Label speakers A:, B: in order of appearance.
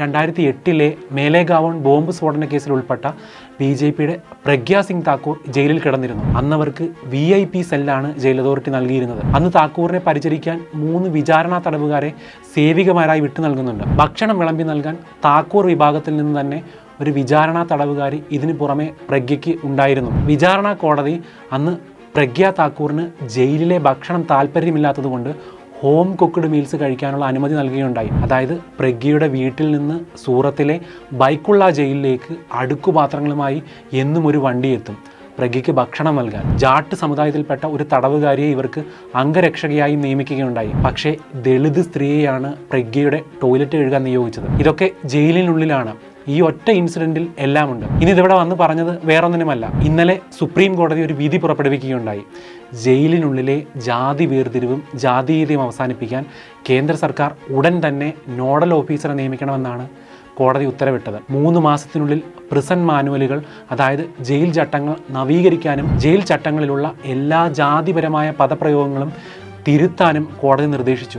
A: രണ്ടായിരത്തി എട്ടിലെ മേലേഗാവൺ ബോംബ് സ്ഫോടന കേസിൽ ഉൾപ്പെട്ട ബി ജെ പിയുടെ പ്രഗ്യാ സിംഗ് താക്കൂർ ജയിലിൽ കിടന്നിരുന്നു. അന്നവർക്ക് വി ഐ പി സെല്ലാണ് ജയിൽ അതോറിറ്റി നൽകിയിരുന്നത്. അന്ന് താക്കൂറിനെ പരിചരിക്കാൻ മൂന്ന് വിചാരണ തടവുകാരെ സേവികമാരായി വിട്ടു നൽകുന്നുണ്ട്. ഭക്ഷണം വിളമ്പി നൽകാൻ താക്കൂർ വിഭാഗത്തിൽ നിന്ന് തന്നെ ഒരു വിചാരണ തടവുകാരി ഇതിനു പുറമെ പ്രഗ്യയ്ക്ക് ഉണ്ടായിരുന്നു. വിചാരണ കോടതി അന്ന് പ്രഗ്യ താക്കൂറിന് ജയിലിലെ ഭക്ഷണം താല്പര്യമില്ലാത്തതുകൊണ്ട് ഹോം കുക്ക്ഡ് മീൽസ് കഴിക്കാനുള്ള അനുമതി നൽകുകയുണ്ടായി. അതായത് പ്രഗ്യയുടെ വീട്ടിൽ നിന്ന് സൂറത്തിലെ ബൈക്കുള്ള ജയിലിലേക്ക് അടുക്കുപാത്രങ്ങളുമായി എന്നും ഒരു വണ്ടി എത്തും. പ്രഗ്യയ്ക്ക് ഭക്ഷണം നൽകാൻ. ജാട്ട് സമുദായത്തിൽപ്പെട്ട ഒരു തടവുകാരിയെ ഇവർക്ക് അംഗരക്ഷകയായി നിയമിക്കുകയുണ്ടായി. പക്ഷേ ദളിത് സ്ത്രീയെയാണ് പ്രഗ്യയുടെ ടോയ്ലറ്റ് കഴുകാൻ നിയോഗിച്ചത്. ഇതൊക്കെ ജയിലിനുള്ളിലാണ്. ഈ ഒറ്റ ഇൻസിഡന്റിൽ എല്ലാമുണ്ട്. ഇനി ഇതിവിടെ വന്ന് പറഞ്ഞത് വേറൊന്നിനുമല്ല. ഇന്നലെ സുപ്രീം കോടതി ഒരു വിധി പുറപ്പെടുവിക്കുകയുണ്ടായി. ജയിലിനുള്ളിലെ ജാതി വേർതിരിവും ജാതീയതയും അവസാനിപ്പിക്കാൻ കേന്ദ്ര സർക്കാർ ഉടൻ തന്നെ നോഡൽ ഓഫീസറെ നിയമിക്കണമെന്നാണ് കോടതി ഉത്തരവിട്ടത്. മൂന്ന് മാസത്തിനുള്ളിൽ പ്രിസൺ മാനുവലുകൾ അതായത് ജയിൽ ചട്ടങ്ങൾ നവീകരിക്കാനും ജയിൽ ചട്ടങ്ങളിലുള്ള എല്ലാ ജാതിപരമായ പദപ്രയോഗങ്ങളും തിരുത്താനും കോടതി നിർദ്ദേശിച്ചു.